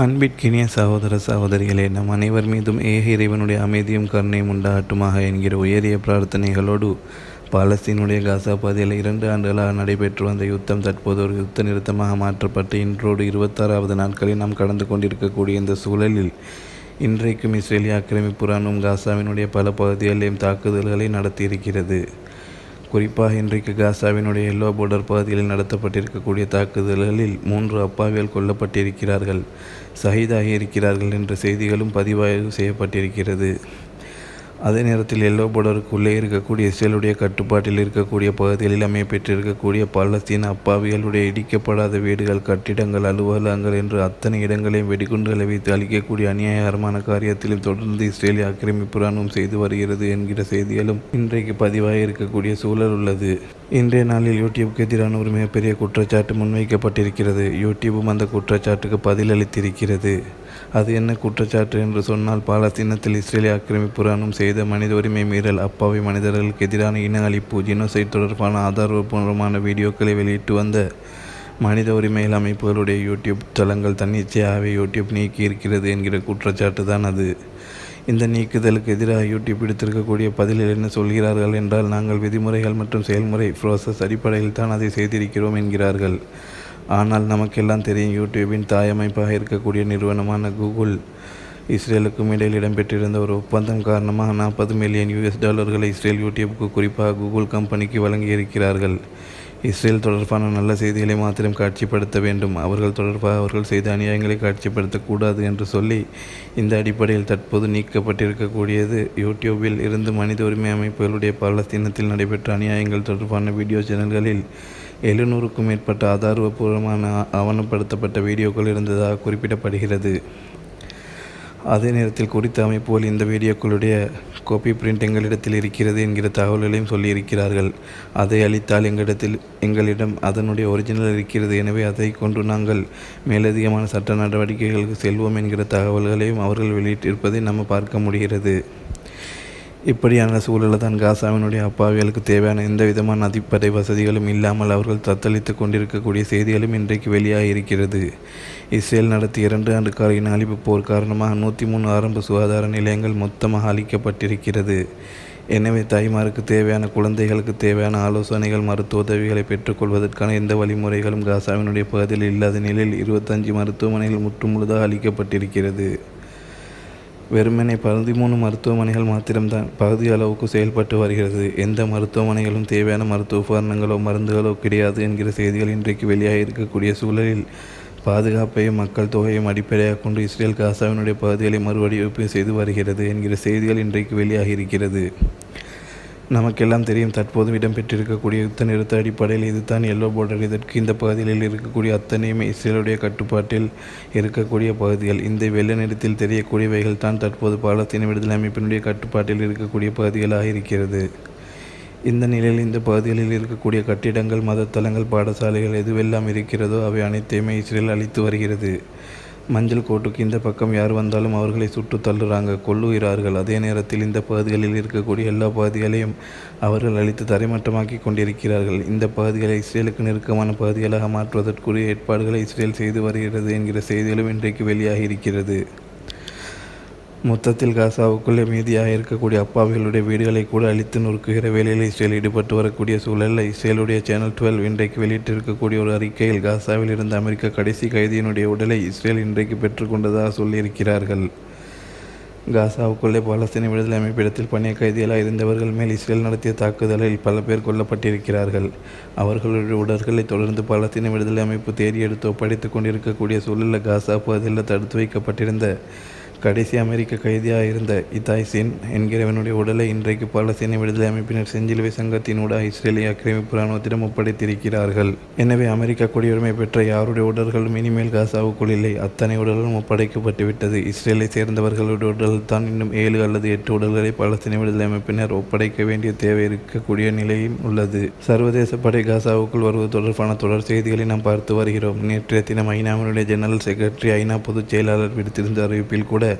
அன்பிற்கினிய சகோதர சகோதரிகளே நம் அனைவர் மீதும் ஏக இறைவனுடைய அமைதியும் கருணையும் உண்டாகட்டுமாக என்கிற உயரிய பிரார்த்தனைகளோடு பாலஸ்தீனுடைய காசா பகுதியில் இரண்டு ஆண்டுகளாக நடைபெற்று வந்த யுத்தம் தற்போது ஒரு யுத்த நிறுத்தமாக மாற்றப்பட்டு இன்றோடு இருபத்தாறாவது நாட்களில் நாம் கடந்து கொண்டிருக்கக்கூடிய இந்த சூழலில் இன்றைக்கும் இஸ்ரேலிய ஆக்கிரமிப்பு இராணுவம் காசாவினுடைய பல பகுதிகளிலும் தாக்குதல்களை நடத்தியிருக்கிறது. குறிப்பாக இன்றைக்கு காசாவினுடைய எல்லோ பார்டர் பகுதிகளில் நடத்தப்பட்டிருக்கக்கூடிய தாக்குதல்களில் மூன்று அப்பாவிகள் கொல்லப்பட்டிருக்கிறார்கள் சகிதாகி இருக்கிறார்கள் என்ற செய்திகளும் பதிவாய்வு செய்யப்பட்டிருக்கிறது. அதே நேரத்தில் எல்லோ பார்டருக்கு உள்ளே இருக்கக்கூடிய இஸ்ரேலுடைய கட்டுப்பாட்டில் இருக்கக்கூடிய பகுதிகளில் அமையப்பெற்றிருக்கக்கூடிய பலஸ்தீன அப்பாவிகளுடைய இடிக்கப்படாத வீடுகள் கட்டிடங்கள் அலுவலகங்கள் என்று அத்தனை இடங்களையும் வெடிகுண்டுகளை வைத்து அளிக்கக்கூடிய அநியாயகரமான காரியத்திலும் தொடர்ந்து இஸ்ரேலிய ஆக்கிரமிப்பு ராணுவம் செய்து வருகிறது என்கிற செய்திகளும் இன்றைக்கு பதிவாக இருக்கக்கூடிய சூழல் உள்ளது. இன்றைய நாளில் யூடியூப்க்கு எதிரான ஒரு மிகப்பெரிய குற்றச்சாட்டு முன்வைக்கப்பட்டிருக்கிறது. யூடியூபும் அந்த குற்றச்சாட்டுக்கு பதிலளித்திருக்கிறது. அது என்ன குற்றச்சாட்டு என்று சொன்னால் பாலஸ்தீனத்தில் இஸ்ரேலிய ஆக்கிரமிப்பு ராணுவம் செய்த மனித உரிமை மீறல் அப்பாவி மனிதர்களுக்கு எதிரான இன அழிப்பு ஜினோசைட் தொடர்பான ஆதாரபூர்வமான வீடியோக்களை வெளியிட்டு வந்த மனித உரிமைகள் அமைப்புகளுடைய யூடியூப் தளங்கள் தன்னிச்சையாகவே யூடியூப் நீக்கி இருக்கிறது என்கிற குற்றச்சாட்டு தான் அது. இந்த நீக்குதலுக்கு எதிராக யூடியூப் எடுத்திருக்கக்கூடிய பதிலில் என்ன சொல்கிறார்கள் என்றால் நாங்கள் விதிமுறைகள் மற்றும் செயல்முறை ப்ரோசஸ் அடிப்படையில் தான் அதை செய்திருக்கிறோம் என்கிறார்கள். ஆனால் நமக்கெல்லாம் தெரியும் யூடியூபின் தாயமைப்பாக இருக்கக்கூடிய நிறுவனமான கூகுள் இஸ்ரேலுக்கும் இடையில் இடம்பெற்றிருந்த ஒரு ஒப்பந்தம் காரணமாக நாற்பது மில்லியன் யூஎஸ் டாலர்களை இஸ்ரேல் யூடியூப்புக்கு குறிப்பாக கூகுள் கம்பெனிக்கு வழங்கியிருக்கிறார்கள். இஸ்ரேல் தொடர்பான நல்ல செய்திகளை மாத்திரம் காட்சிப்படுத்த வேண்டும். அவர்கள் தொடர்பாக அவர்கள் செய்த அநியாயங்களை காட்சிப்படுத்தக்கூடாது என்று சொல்லி இந்த அடிப்படையில் தற்போது நீக்கப்பட்டிருக்கக்கூடியது. யூடியூபில் இருந்து மனித உரிமை அமைப்புகளுடைய பாலஸ்தீனத்தில் நடைபெற்ற அநியாயங்கள் தொடர்பான வீடியோ சேனல்களில் எழுநூறுக்கும் மேற்பட்ட ஆதாரபூர்வமான ஆவணப்படுத்தப்பட்ட வீடியோக்கள் இருந்ததாக குறிப்பிடப்படுகிறது. அதே நேரத்தில் குறித்த அமைப்புகள் இந்த வீடியோக்களுடைய கோப்பி பிரிண்ட் எங்களிடத்தில் இருக்கிறது என்கிற தகவல்களையும் சொல்லியிருக்கிறார்கள். அதை அளித்தால் எங்களிடத்தில் எங்களிடம் அதனுடைய ஒரிஜினல் இருக்கிறது. எனவே அதை கொண்டு நாங்கள் மேலதிகமான சட்ட நடவடிக்கைகளுக்கு செல்வோம் என்கிற தகவல்களையும் அவர்கள் வெளியிட்டிருப்பதை நம்ம பார்க்க முடிகிறது. இப்படியான சூழலில் தான் காசாவினுடைய அப்பாவிகளுக்கு தேவையான எந்த விதமான அடிப்படை வசதிகளும் இல்லாமல் அவர்கள் தத்தளித்து கொண்டிருக்கக்கூடிய செய்திகளும் இன்றைக்கு வெளியாக இருக்கிறது இஸ்ரேல் நடத்திய இரண்டு ஆண்டு கால அழிப்பு போர் காரணமாக நூற்றி மூணு ஆரம்ப சுகாதார நிலையங்கள் மொத்தமாக அளிக்கப்பட்டிருக்கிறது எனவே தாய்மாருக்கு தேவையான குழந்தைகளுக்கு தேவையான ஆலோசனைகள் மருத்துவ உதவிகளை பெற்றுக்கொள்வதற்கான எந்த வழிமுறைகளும் காசாவினுடைய பகுதியில் இல்லாத நிலையில் இருபத்தஞ்சு மருத்துவமனைகள் முற்றுமுழுதாக அளிக்கப்பட்டிருக்கிறது வெறுமனே பதிமூணு மருத்துவமனைகள் மாத்திரம்தான். பகுதி அளவுக்கு செயல்பட்டு வருகிறது. எந்த மருத்துவமனைகளும் தேவையான மருத்துவ உபகரணங்களோ மருந்துகளோ கிடையாது என்கிற செய்திகள் இன்றைக்கு வெளியாக இருக்கக்கூடிய சூழலில் பாதுகாப்பையும் மக்கள் தொகையும் அடிப்படையாக கொண்டு இஸ்ரேல் காசாவினுடைய பகுதிகளை மறுவடிவமைப்பு செய்து வருகிறது என்கிற செய்திகள் இன்றைக்கு வெளியாகி இருக்கிறது நமக்கெல்லாம் தெரியும் தற்போது இடம்பெற்றிருக்கக்கூடிய யுத்த நிறுத்த அடிப்படையில் இதுதான் எல்லோ பார்டர் இதற்கு இந்த பகுதிகளில் இருக்கக்கூடிய அத்தனையுமே இஸ்ரேலுடைய கட்டுப்பாட்டில் இருக்கக்கூடிய பகுதிகள். இந்த வெள்ள நிறத்தில் தெரியக்கூடியவைகள் தான் தற்போது பாலஸ்தீன விடுதலை அமைப்பினுடைய கட்டுப்பாட்டில் இருக்கக்கூடிய பகுதிகளாக இருக்கிறது. இந்த நிலையில் இந்த பகுதிகளில் இருக்கக்கூடிய கட்டிடங்கள் மதத்தலங்கள் பாடசாலைகள் எதுவெல்லாம் இருக்கிறதோ அவை அனைத்தையுமே இஸ்ரேல் அளித்து வருகிறது. மஞ்சள் கோட்டுக்கு இந்த பக்கம் யார் வந்தாலும் அவர்களை சுட்டு தள்ளுறாங்க. கொள்ளுகிறார்கள் அதே நேரத்தில் இந்த பகுதிகளில் இருக்கக்கூடிய எல்லா பகுதிகளையும் அவர்கள் அழித்து தரைமட்டமாக்கி கொண்டிருக்கிறார்கள். இந்த பகுதிகளை இஸ்ரேலுக்கு நெருக்கமான பகுதிகளாக மாற்றுவதற்குரிய ஏற்பாடுகளை இஸ்ரேல் செய்து வருகிறது என்கிற செய்திகளும் இன்றைக்கு வெளியாகி இருக்கிறது. மொத்தத்தில் காசாவுக்குள்ளே மீதியாக இருக்கக்கூடிய அப்பாவிகளுடைய வீடுகளை கூட அழித்து நொறுக்குகிற வேலையில் இஸ்ரேல் ஈடுபட்டு வரக்கூடிய சூழலில் இஸ்ரேலுடைய சேனல் டுவெல் இன்றைக்கு வெளியிட்டிருக்கக்கூடிய ஒரு அறிக்கையில் காசாவில் இருந்த அமெரிக்க கடைசி கைதியினுடைய உடலை இஸ்ரேல் இன்றைக்கு பெற்றுக்கொண்டதாக சொல்லியிருக்கிறார்கள். காசாவுக்குள்ளே பாலஸ்தீன விடுதலை அமைப்பிடத்தில் பணிய கைதிகளாக இருந்தவர்கள் மேல் இஸ்ரேல் நடத்திய தாக்குதலில் பல பேர் கொல்லப்பட்டிருக்கிறார்கள். அவர்களுடைய உடல்களை தொடர்ந்து பாலஸ்தீன விடுதலை அமைப்பு தேடி எடுத்து ஒப்படைத்துக் கொண்டிருக்கக்கூடிய சூழலில் காசா பகுதியில் தடுத்து வைக்கப்பட்டிருந்த கடைசி அமெரிக்க கைதியாக இருந்த இதாய்சின் என்கிறவனுடைய உடலை இன்றைக்கு பாலஸ்தீன விடுதலை அமைப்பினர் செஞ்சிலுவை சங்கத்தினூடாக இஸ்ரேலிய ஆக்கிரமிப்பு இராணுவத்திடம் ஒப்படைத்திருக்கிறார்கள். எனவே அமெரிக்க குடியுரிமை பெற்ற யாருடைய உடல்களும் இனிமேல் காசாவுக்குள் இல்லை. அத்தனை உடல்களும் ஒப்படைக்கப்பட்டுவிட்டது இஸ்ரேலை சேர்ந்தவர்களுடைய உடல் தான் இன்னும் ஏழு அல்லது எட்டு உடல்களை பாலஸ்தீன விடுதலை அமைப்பினர் ஒப்படைக்க வேண்டிய தேவை இருக்கக்கூடிய நிலையும் உள்ளது. சர்வதேச படை காசாவுக்குள் வருவது தொடர்பான தொடர் செய்திகளை நாம் பார்த்து வருகிறோம். நேற்றைய தினம் ஐநாவினுடைய ஜெனரல் செக்ரட்டரி ஐநா பொதுச் செயலாளர் விடுத்திருந்த அறிவிப்பில் கூட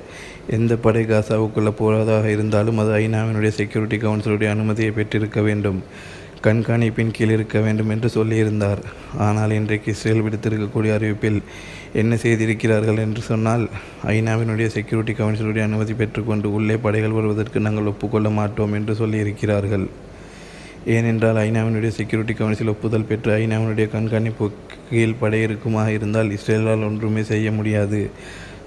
எந்த படை காசாவுக்குள்ளே போவதாக இருந்தாலும் அது ஐநாவினுடைய செக்யூரிட்டி கவுன்சிலுடைய அனுமதியை பெற்றிருக்க வேண்டும். கண்காணிப்பின் கீழ் இருக்க வேண்டும் என்று சொல்லியிருந்தார். ஆனால் இன்றைக்கு இஸ்ரேல் விடுத்திருக்கக்கூடிய அறிவிப்பில் என்ன செய்திருக்கிறார்கள் என்று சொன்னால் ஐநாவினுடைய செக்யூரிட்டி கவுன்சிலுடைய அனுமதி பெற்றுக்கொண்டு உள்ளே படைகள் வருவதற்கு நாங்கள் ஒப்புக்கொள்ள மாட்டோம் என்று சொல்லியிருக்கிறார்கள். ஏனென்றால் ஐநாவினுடைய செக்யூரிட்டி கவுன்சில் ஒப்புதல் பெற்று ஐநாவினுடைய கண்காணிப்பு கீழ் படையிருக்குமாக இருந்தால் இஸ்ரேலால் ஒன்றுமே செய்ய முடியாது.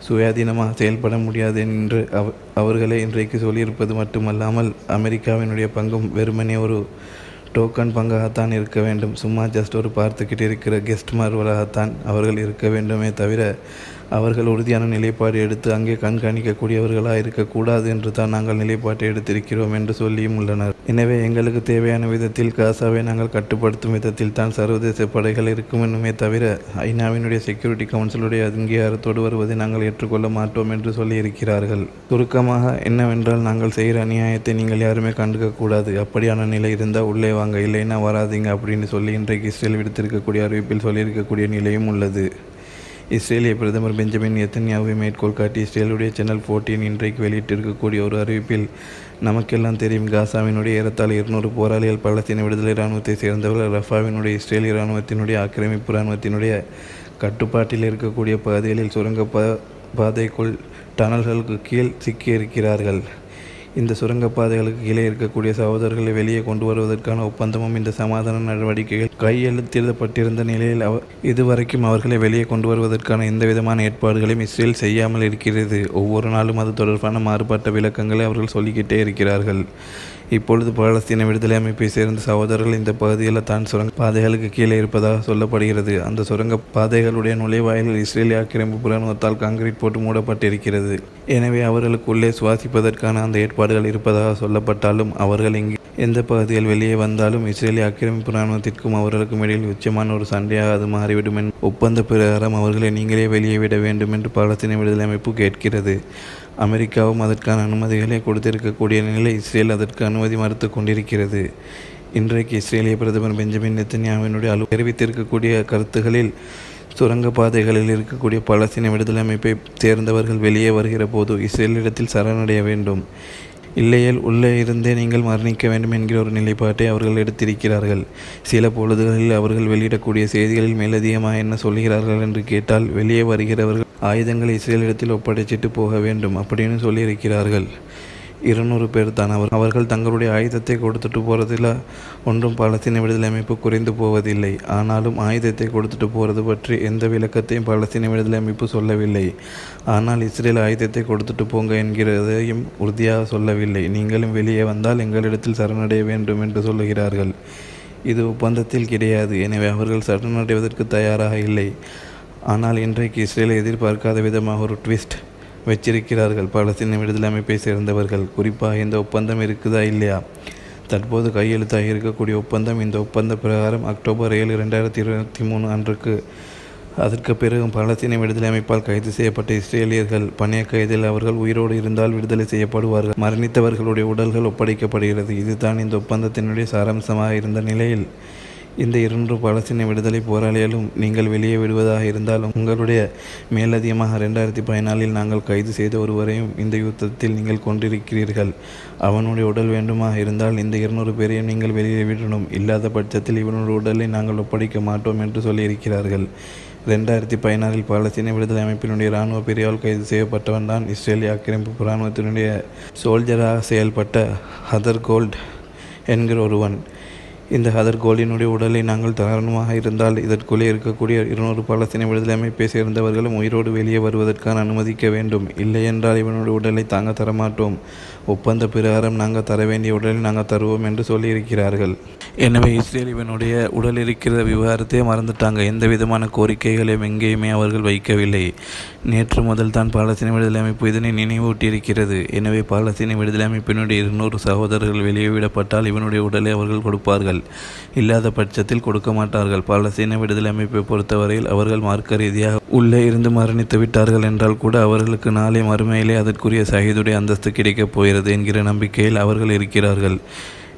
சுயாதீனமாக செயல்பட முடியாது என்று அவ அவர்களே இன்றைக்கு சொல்லியிருப்பது மட்டுமல்லாமல் அமெரிக்காவினுடைய பங்கும் வெறுமனே ஒரு டோக்கன் பங்காகத்தான் இருக்க வேண்டும். சும்மா ஜஸ்ட் ஒரு பார்த்துக்கிட்டு இருக்கிற கெஸ்ட் மார்வலாகத்தான் அவர்கள் இருக்க வேண்டுமே தவிர அவர்கள் உறுதியான நிலைப்பாடு எடுத்து அங்கே கண்காணிக்கக்கூடியவர்களாக இருக்கக்கூடாது என்று தான் நாங்கள் நிலைப்பாட்டை எடுத்திருக்கிறோம் என்று சொல்லியும் உள்ளனர். எனவே எங்களுக்கு தேவையான விதத்தில் காசாவை நாங்கள் கட்டுப்படுத்தும் விதத்தில் தான் சர்வதேச படைகள் இருக்கும் என்னுமே தவிர ஐநாவினுடைய செக்யூரிட்டி கவுன்சிலுடைய அங்கீகாரத்தோடு வருவதை நாங்கள் ஏற்றுக்கொள்ள மாட்டோம் என்று சொல்லியிருக்கிறார்கள். சுருக்கமாக என்னவென்றால் நாங்கள் செய்கிற அநியாயத்தை நீங்கள் யாருமே கண்டுக்கக்கூடாது. அப்படியான நிலை இருந்தால் உள்ளே வாங்க இல்லைன்னா வராதீங்க அப்படின்னு சொல்லி இன்றைக்கு இஸ்ரேல் விடுத்திருக்கக்கூடிய அறிவிப்பில் சொல்லியிருக்கக்கூடிய நிலையும் உள்ளது. இஸ்ரேலிய பிரதமர் பெஞ்சமின் எத்தன்யாவை மேற்கோள் காட்டி இஸ்ரேலுடைய சேனல் ஃபோர்டீன் இன்றைக்கு வெளியிட்டிருக்கக்கூடிய ஒரு அறிவிப்பில் நமக்கெல்லாம் தெரியும் காசாவினுடைய ஏறத்தாழ இருநூறு போராளிகள் பலஸ்தீன விடுதலை இராணுவத்தை சேர்ந்தவர்கள் ரஃபாவினுடைய இஸ்ரேலிய இராணுவத்தினுடைய ஆக்கிரமிப்பு இராணுவத்தினுடைய கட்டுப்பாட்டில் இருக்கக்கூடிய பகுதிகளில் சுரங்க பா பாதைக்குள் டனல்களுக்கு கீழ் சிக்கியிருக்கிறார்கள். இந்த சுரங்கப்பாதைகளுக்கு கீழே இருக்கக்கூடிய சகோதரர்களை வெளியே கொண்டு வருவதற்கான ஒப்பந்தமும் இந்த சமாதான நடவடிக்கைகள் கையெழுத்திடப்பட்டிருந்த நிலையில் அவ இதுவரைக்கும் அவர்களை வெளியே கொண்டு வருவதற்கான எந்த விதமான ஏற்பாடுகளையும் இஸ்ரேல் செய்யாமல் இருக்கிறது. ஒவ்வொரு நாளும் அது தொடர்பான மாறுபட்ட விளக்கங்களை அவர்கள் சொல்லிக்கிட்டே இருக்கிறார்கள். இப்பொழுது பாலஸ்தீன விடுதலை அமைப்பை சேர்ந்த சகோதரர்கள் இந்த பகுதியில் தான் சுரங்க பாதைகளுக்கு கீழே இருப்பதாக சொல்லப்படுகிறது. அந்த சுரங்க பாதைகளுடைய நுழைவாயில்கள் இஸ்ரேலிய ஆக்கிரமிப்பு இராணுவத்தால் கான்கிரீட் போட்டு மூடப்பட்டிருக்கிறது. எனவே அவர்களுக்கு உள்ளே சுவாசிப்பதற்கான அந்த ஏற்பாடுகள் இருப்பதாக சொல்லப்பட்டாலும் அவர்கள் இங்கு எந்த பகுதியில் வெளியே வந்தாலும் இஸ்ரேலிய ஆக்கிரமிப்பு இராணுவத்திற்கும் அவர்களுக்கும் இடையில் உச்சமான ஒரு சண்டையாக அது மாறிவிடும் என் ஒப்பந்த பிரகாரம் அவர்களை நீங்களே வெளியே விட வேண்டும் என்று பாலஸ்தீன விடுதலை அமைப்பு கேட்கிறது. அமெரிக்காவும் அதற்கான அனுமதிகளை கொடுத்திருக்கக்கூடிய நிலை இஸ்ரேல் அதற்கு அனுமதி மறுத்து கொண்டிருக்கிறது. இன்றைக்கு இஸ்ரேலிய பிரதமர் பெஞ்சமின் நெத்தன்யாவினுடைய அலு தெரிவித்திருக்கக்கூடிய கருத்துகளில் சுரங்கப்பாதைகளில் இருக்கக்கூடிய பலஸ்தீன விடுதலை அமைப்பை சேர்ந்தவர்கள் வெளியே வருகிற போது இஸ்ரேலிடத்தில் சரணடைய வேண்டும். இல்லையேல் உள்ளே இருந்தே நீங்கள் மரணிக்க வேண்டும் என்கிற ஒரு நிலைப்பாட்டை அவர்கள் எடுத்திருக்கிறார்கள். சில பொழுதுகளில் அவர்கள் வெளியிடக்கூடிய செய்திகளில் மேலதிகமாக என்ன சொல்கிறார்கள் என்று கேட்டால் வெளியே வருகிறவர்கள் ஆயுதங்களை இஸ்ரேலிடத்தில் ஒப்படைச்சிட்டு போக வேண்டும் அப்படின்னு சொல்லியிருக்கிறார்கள். இருநூறு பேர் தான். அவர் அவர்கள் தங்களுடைய ஆயுதத்தை கொடுத்துட்டு போகிறதில் ஒன்றும் பாலஸ்தீன விடுதலை அமைப்பு குறைந்து போவதில்லை. ஆனாலும் ஆயுதத்தை கொடுத்துட்டு போகிறது பற்றி எந்த விளக்கத்தையும் பாலஸ்தீன விடுதலை அமைப்பு சொல்லவில்லை. ஆனால் இஸ்ரேல் ஆயுதத்தை கொடுத்துட்டு போங்க என்கிறதையும் உறுதியாக சொல்லவில்லை. நீங்களும் வெளியே வந்தால் எங்களிடத்தில் சரணடைய வேண்டும் என்று சொல்லுகிறார்கள். இது ஒப்பந்தத்தில் கிடையாது. எனவே அவர்கள் சரணடைவதற்கு தயாராக இல்லை. ஆனால் இன்றைக்கு இஸ்ரேலை எதிர்பார்க்காத விதமாக ஒரு ட்விஸ்ட் வச்சிருக்கிறார்கள். பலஸ்தீன விடுதலை அமைப்பை சேர்ந்தவர்கள். குறிப்பாக இந்த ஒப்பந்தம் இருக்குதா இல்லையா? தற்போது கையெழுத்தாக இருக்கக்கூடிய ஒப்பந்தம் இந்த ஒப்பந்த பிரகாரம் அக்டோபர் ஏழு ரெண்டாயிரத்தி இருபத்தி மூணு அன்றுக்கு. அதற்கு பிறகு பலஸ்தீன விடுதலை அமைப்பால் கைது செய்யப்பட்ட இஸ்ரேலியர்கள் பணிய கைதில் அவர்கள் உயிரோடு இருந்தால் விடுதலை செய்யப்படுவார்கள். மரணித்தவர்களுடைய உடல்கள் ஒப்படைக்கப்படுகிறது. இதுதான் இந்த ஒப்பந்தத்தினுடைய சாராம்சமாக இருந்த நிலையில். இந்த இரண்டு பாலஸ்தீன விடுதலை போராளிகளும் நீங்கள் வெளியே விடுவதாக இருந்தாலும் உங்களுடைய மேலதிகமாக ரெண்டாயிரத்தி பதினாலில் நாங்கள் கைது செய்த ஒருவரையும் இந்த யுத்தத்தில் நீங்கள் கொண்டிருக்கிறீர்கள் அவனுடைய உடல் வேண்டுமாக இருந்தால் இந்த இருநூறு பேரையும் நீங்கள் வெளியே விடணும். இல்லாத பட்சத்தில் இவனுடைய உடலை நாங்கள் ஒப்படைக்க மாட்டோம் என்று சொல்லியிருக்கிறார்கள். ரெண்டாயிரத்தி பதினாறில் பாலஸ்தீன விடுதலை அமைப்பினுடைய இராணுவ பிரிவால் கைது செய்யப்பட்டவன் தான் இஸ்ரேலிய ஆக்கிரமிப்பு இராணுவத்தினுடைய சோல்ஜராக செயல்பட்ட ஹதர் கோல்ட் என்கிற ஒருவன். இந்த ஹதர் கோலினுடைய உடலை நாங்கள் தாராளமாக இருந்தால் இதற்குள்ளே இருக்கக்கூடிய இருநூறு பாலஸ்தீன விடுதலை அமைப்பை சேர்ந்தவர்களும் உயிரோடு வெளியே வருவதற்கான அனுமதிக்க வேண்டும். இல்லையென்றால் இவனுடைய உடலை தாங்க தரமாட்டோம். ஒப்பந்த பிரகாரம் நாங்கள் தர வேண்டிய உடலை நாங்கள் தருவோம் என்று சொல்லியிருக்கிறார்கள். எனவே இஸ்ரேல் இவனுடைய உடல் இருக்கிற விவகாரத்தையே மறந்துட்டாங்க. எந்த விதமான கோரிக்கைகளையும் எங்கேயுமே அவர்கள் வைக்கவில்லை. நேற்று முதல் தான் பாலஸ்தீன விடுதலை அமைப்பு இதனை நினைவூட்டியிருக்கிறது. எனவே பாலஸ்தீன விடுதலை அமைப்பினுடைய இருநூறு சகோதரர்கள் வெளியே விடப்பட்டால் இவனுடைய உடலை அவர்கள் கொடுப்பார்கள். இல்லாத பட்சத்தில் கொடுக்க மாட்டார்கள். பாலஸ்தீன விடுதலை அமைப்பை பொறுத்தவரையில் அவர்கள் மார்க்க ரீதியாக உள்ளே இருந்து மரணித்து விட்டார்கள் என்றால் கூட அவர்களுக்கு நாளை மறுமையிலே அதற்குரிய சகிதுடைய அந்தஸ்து கிடைக்கப் போகிறது. என்கிற நம்பிக்கையில் அவர்கள் இருக்கிறார்கள்.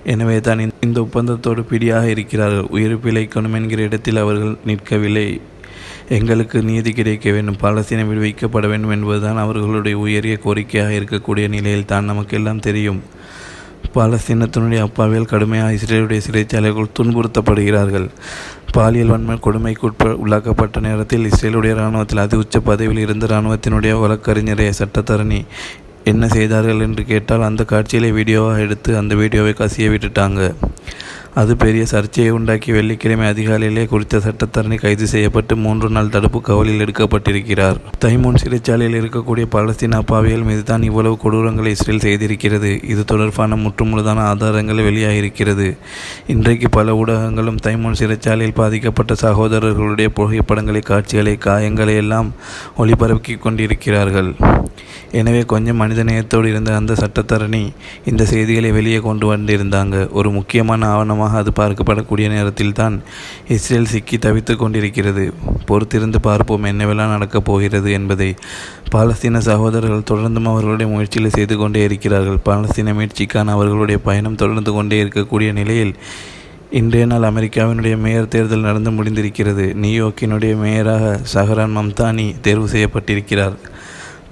எனவே தான் இந்த- ஒப்பந்தத்தோடு பிடியாக இருக்கிறார்கள் உயிர் பிழைக்கணும் என்கிற இடத்தில் அவர்கள் நிற்கவில்லை. எங்களுக்கு நீதி கிடைக்க வேண்டும். பாலஸ்தீன விடுவிக்கப்பட வேண்டும் என்பதுதான் அவர்களுடைய உயரிய கோரிக்கையாக இருக்கக்கூடிய நிலையில் தான் நமக்கெல்லாம் தெரியும். பாலஸ்தீனத்தினுடைய அப்பாவில் கடுமையாக இஸ்ரேலுடைய சிறைச்சாலைகள் துன்புறுத்தப்படுகிறார்கள். பாலியல் வன்மை கொடுமைக்கு உட்ப உள்ளாக்கப்பட்ட நேரத்தில் இஸ்ரேலுடைய இராணுவத்தில் அதி உச்ச பதவியில் இருந்த இராணுவத்தினுடைய வழக்கறிஞரை சட்டத்தரணி என்ன செய்தார்கள் என்று கேட்டால் அந்த காட்சிகளை வீடியோவாக எடுத்து அந்த வீடியோவை கசிய விட்டுட்டாங்க. அது பெரிய சர்ச்சையை உண்டாக்கி வெள்ளிக்கிழமை அதிகாலையிலே குறித்த சட்டத்தரணி கைது செய்யப்பட்டு மூன்று நாள் தடுப்பு கவலில் எடுக்கப்பட்டிருக்கிறார். தைமூன் சிறைச்சாலையில் இருக்கக்கூடிய பாலஸ்தீன அப்பாவிகள் மீது தான் இவ்வளவு கொடூரங்களை இஸ்ரேல் செய்திருக்கிறது. இது தொடர்பான முற்றுமுழுதான ஆதாரங்கள் வெளியாகியிருக்கிறது. இன்றைக்கு பல ஊடகங்களும் தைமூன் சிறைச்சாலையில் பாதிக்கப்பட்ட சகோதரர்களுடைய புகைப்படங்களை காட்சிகளை காயங்களை எல்லாம் ஒளிபரப்பி கொண்டிருக்கிறார்கள். எனவே கொஞ்சம் மனிதநேயத்தோடு இருந்த அந்த சட்டத்தரணி இந்த செய்திகளை வெளியே கொண்டு வந்திருந்தாங்க. ஒரு முக்கியமான ஆவணமாக அது பார்க்கப்படக்கூடிய நேரத்தில் தான் இஸ்ரேல் சிக்கி தவித்து கொண்டிருக்கிறது. பொறுத்திருந்து பார்ப்போம் என்னவெல்லாம் நடக்கப் போகிறது என்பதை. பாலஸ்தீன சகோதரர்கள் தொடர்ந்தும் அவர்களுடைய முயற்சிகளை செய்து கொண்டே இருக்கிறார்கள். பாலஸ்தீன மீட்சிக்கான அவர்களுடைய பயணம் தொடர்ந்து கொண்டே இருக்கக்கூடிய நிலையில் இன்றைய நாள் அமெரிக்காவினுடைய மேயர் தேர்தல் நடந்து முடிந்திருக்கிறது. நியூயார்க்கினுடைய மேயராக சஹரான் மம்தானி தேர்வு செய்யப்பட்டிருக்கிறார்.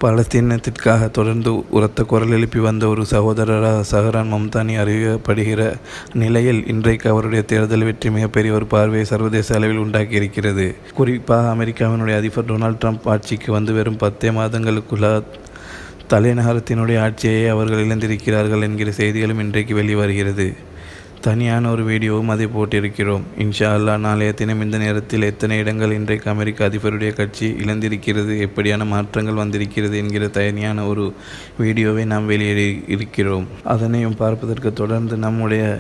பாலஸ்தீனத்திற்காக தொடர்ந்து உரத்த குரல் எழுப்பி வந்த ஒரு சகோதரராக சஹரான் மம்தானி அறியப்படுகிற நிலையில் இன்றைக்கு அவருடைய தேர்தல் வெற்றி மிகப்பெரிய ஒரு பார்வையை சர்வதேச அளவில் உண்டாக்கியிருக்கிறது. குறிப்பாக அமெரிக்காவினுடைய அதிபர் டொனால்ட் ட்ரம்ப் ஆட்சிக்கு வந்து வெறும் பத்தே மாதங்களுக்குள்ள தலைநகரத்தினுடைய ஆட்சியை அவர்கள் இழந்திருக்கிறார்கள் என்கிற செய்திகளும் இன்றைக்கு வெளிவருகிறது. தனியான ஒரு வீடியோவும் அதை போட்டிருக்கிறோம். இன்ஷா அல்லா நாளைய தினம் இந்த நேரத்தில் எத்தனை இடங்கள் இன்றைக்கு அமெரிக்க அதிபருடைய கட்சி இழந்திருக்கிறது எப்படியான மாற்றங்கள் வந்திருக்கிறது என்கிற தனியான ஒரு வீடியோவை நாம் வெளியிட இருக்கிறோம். அதனையும் பார்ப்பதற்கு தொடர்ந்து நம்முடைய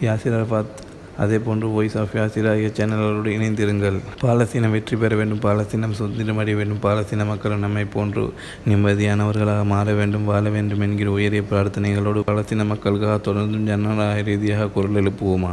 யாசிர் அரஃபாத் அதே போன்று வாய்ஸ் ஆஃப் யாசிர் ஆகிய சேனல்களோடு இணைந்திருங்கள். பாலஸ்தீனம் வெற்றி பெற வேண்டும் பாலஸ்தீனம் சுதந்திரமடைய வேண்டும் பாலஸ்தீன மக்கள் நம்மை போன்று நிம்மதியானவர்களாக மாற வேண்டும் வாழ வேண்டும் என்கிற உயரிய பிரார்த்தனைகளோடு பாலஸ்தீன மக்களுக்காக தொடர்ந்தும் ஜனநாயக ரீதியாக குரல் எழுப்புவோமா?